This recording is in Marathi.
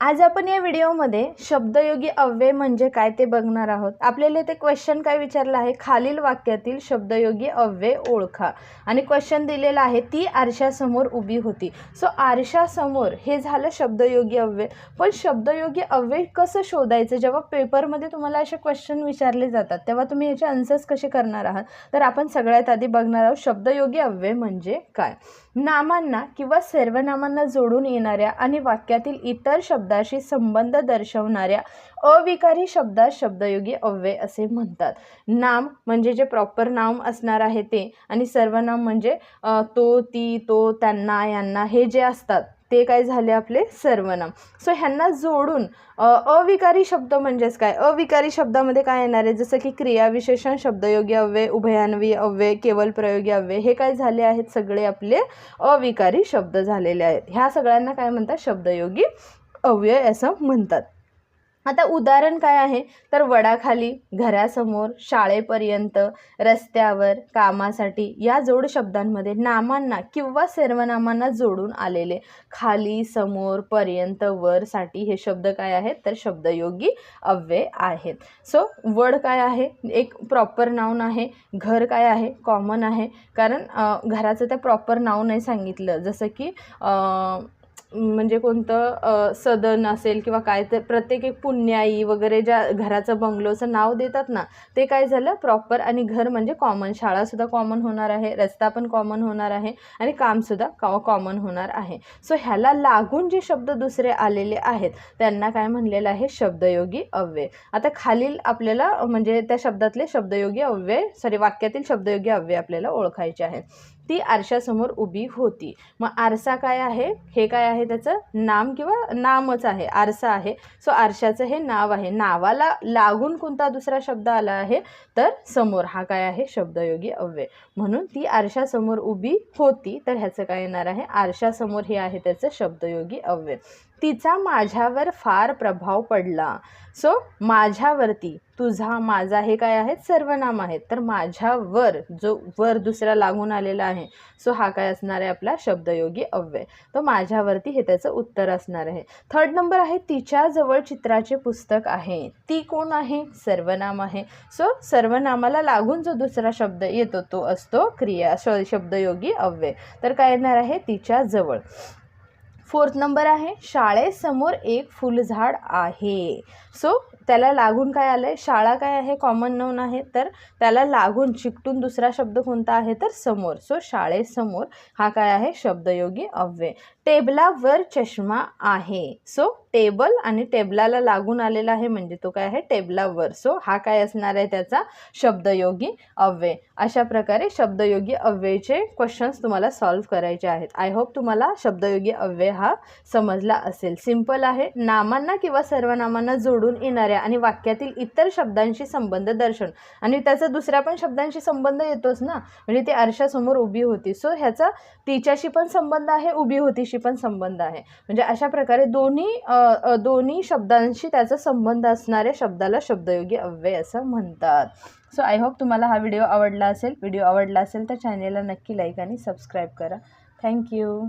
आज आपण या व्हिडिओमध्ये शब्दयोगी अव्यय म्हणजे काय ते बघणार आहोत. आपल्याला ते क्वेश्चन काय विचारलं आहे? खालील वाक्यातील शब्दयोगी अव्यय ओळखा. आणि क्वेश्चन दिलेलं आहे ती आरशासमोर उभी होती. सो आरशासमोर हे झालं शब्दयोगी अव्यय. पण शब्दयोगी अव्यय कसं शोधायचं? जेव्हा पेपरमध्ये तुम्हाला असे क्वेश्चन विचारले जातात तेव्हा तुम्ही याचे आन्सर्स कसे करणार आहात? तर आपण सगळ्यात आधी बघणार आहोत शब्दयोगी अव्यय म्हणजे काय. नामांना किंवा सर्वनामांना जोडून येणाऱ्या आणि वाक्यातील इतर शब्द शब्दाशी संबंध दर्शवणाऱ्या अविकारी शब्दास शब्दयोगी अव्यय असे म्हणतात. नाम म्हणजे जे प्रॉपर नाम असणार आहे ते आणि सर्वनाम म्हणजे तो ती तो त्यांना यांना हे जे असतात ते काय झाले आपले? सर्वनाम सो ह्यांना जोडून अविकारी शब्द म्हणजेच काय? अविकारी शब्दामध्ये काय येणार आहे? जसं की क्रियाविशेषण शब्दयोगी अव्यय उभयान्वी अव्यय केवल प्रयोगी अव्यय हे काय झाले आहेत? सगळे आपले अविकारी शब्द झालेले आहेत. ह्या सगळ्यांना काय म्हणतात? शब्दयोगी अव्यय असं म्हणतात. आता उदाहरण काय आहे? तर वडाखाली घरासमोर शाळेपर्यंत रस्त्यावर कामासाठी या जोड शब्दांमध्ये नामांना किंवा सर्वनामांना जोडून आलेले. खाली समोर पर्यंत वरसाठी हे शब्द काय आहेत? तर शब्दयोगी अव्यय आहेत. सो वड काय आहे? एक प्रॉपर नाऊन आहे. घर काय आहे? कॉमन आहे. कारण घराचं त्या प्रॉपर नाव नाही सांगितलं. जसं की म्हणजे कोणतं सदन असेल किंवा काय तर प्रत्येक एक पुण्याई वगैरे ज्या घराचं बंगलोचं नाव देतात ना ते काय झालं? प्रॉपर आणि घर म्हणजे कॉमन शाळासुद्धा कॉमन होणार आहे रस्ता पण कॉमन होणार आहे आणि कामसुद्धा कॉ कॉमन होणार आहे. सो ह्याला लागून जे शब्द दुसरे आलेले आहेत त्यांना काय म्हणलेलं आहे? शब्दयोगी अव्यय. आता खालील आपल्याला म्हणजे त्या शब्दातले शब्दयोगी अव्यय सॉरी वाक्यातील शब्दयोगी अव्यय आपल्याला ओळखायचे आहेत. ती आरशासमोर उभी होती. मग आरसा काय आहे? हे काय आहे त्याचं? नाम किंवा नामच आहे. आरसा आहे. सो आरशाचं हे नाव आहे. नावाला लागून कोणता दुसरा शब्द आला आहे? तर समोर. हा काय आहे? शब्दयोगी अव्यय. म्हणून ती आरशासमोर उभी होती. तर ह्याचं काय येणार आहे? आरशासमोर हे आहे त्याचं शब्दयोगी अव्यय. तिचा माझ्यावर फार प्रभाव पडला. सो माझ्यावरती तुझा माझा हे काय आहेत? सर्वनाम आहेत. तर माझ्यावर जो वर दुसरा लागून आलेला आहे सो हा काय असणार आहे आपला शब्दयोगी अव्यय. तो माझ्यावरती हे त्याचं उत्तर असणार आहे. थर्ड नंबर आहे तिच्याजवळ चित्राचे पुस्तक आहे. ती कोण आहे? सर्वनाम आहे. सो सर्वनामाला लागून जो दुसरा शब्द येतो तो असतो क्रिया श शब्दयोगी अव्यय. तर काय येणार आहे? तिच्याजवळ फोर्थ नंबर आहे. शाळेसमोर एक फुलझाड आहे. सो त्याला लागून काय आलं आहे शाळा काय आहे? कॉमन नाऊन आहे. तर त्याला लागून चिकटून दुसरा शब्द कोणता आहे? तर समोर. सो शाळेसमोर हा काय आहे? शब्दयोगी अव्यय. टेबलावर चष्मा आहे. सो टेबल आणि टेबलाला लागून आलेला आहे म्हणजे तो काय आहे? टेबलावर. सो हा काय असणार आहे त्याचा? शब्दयोगी अव्यय. अशा प्रकारे शब्दयोगी अव्ययचे क्वेश्चन्स तुम्हाला सॉल्व्ह करायचे आहेत. आय होप तुम्हाला शब्दयोगी अव्यय हा समजला असेल. सिंपल आहे. नामांना किंवा सर्वनामांना जोडून येणाऱ्या आणि वाक्यातील इतर शब्दांशी संबंध दर्शन. आणि त्याचा दुसऱ्या पण शब्दांशी संबंध येतोच ना? म्हणजे ती आरशासमोर उभी होती. सो ह्याचा तिच्याशी पण संबंध आहे उभी होतीशी पण संबंध आहे. म्हणजे अशा प्रकारे दोन्ही दोन्ही शब्दांशी त्याचा संबंध असणाऱ्या शब्दाला शब्दयोगी अव्यय असं म्हणतात. सो आय होप तुम्हाला हा व्हिडिओ आवडला असेल. व्हिडिओ आवडला असेल तर चॅनेलला नक्की लाईक आणि सबस्क्राईब करा. थँक्यू